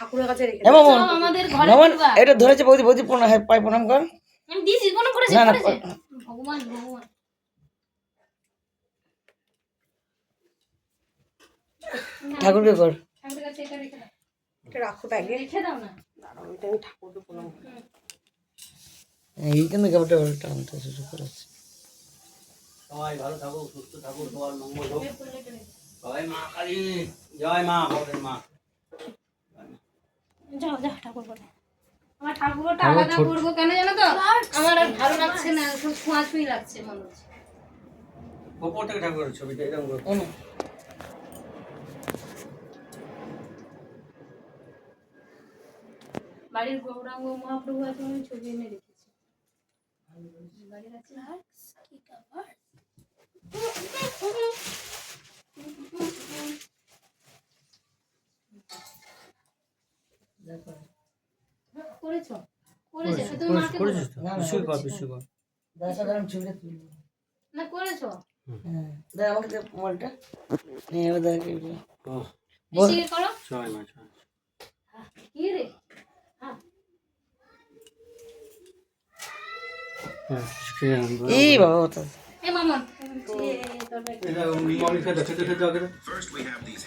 ঠাকুরের কাছে রেখে মামন সব আমাদের ঘরে এটা ধরেছে বৌদি বৌদি প্রণাম হ্যাঁ পাই প্রণাম কর। আমি দিয়েছি কোনো করেছে না, না, ভগবান ভগবান। ঠাকুরকে কর। ঠাকুরের কাছে এটা রেখে দাও। এটা রাখো ব্যাগে। রেখে দাও না। দাঁড়াও এটা আমি ঠাকুরকে প্রণাম এই কিন্তু কাপড়টা টানতে শুরু করেছে সবাই ভালো থাকুক সুস্থ থাকুক সবার মঙ্গল হোক। সবাই মা কালী জয় মা বলেন মা। যাও যাও ঠাকুর করে আমার ঠাকুরটা আলাদা করব কেন জানো তো? আমার আর ভালো লাগছে না খুব ছোঁয়াছুঁই লাগছে মনে হচ্ছে। ওপর থেকে ঠাকুরের ছবিটা এরকম করে। বাড়ির গৌরাঙ্গ মহাপ্রভু আছে আমি ছবি এনে রেখেছি। বাড়ির আছে কি করেছ? করেছ? তুমি মাকে বলো। করেছিস কর বিশ্বই কর দাদা সাথে ছবিটা তুলবো। না করেছ? হ্যাঁ দাদা আমাকে দে মোবাইলটা। হ্যাঁ এবার দাদা ও করো জয় মা কি রে? হ্যাঁ হ্যাঁ এই বাবা ওটা এ Mamon First, we have these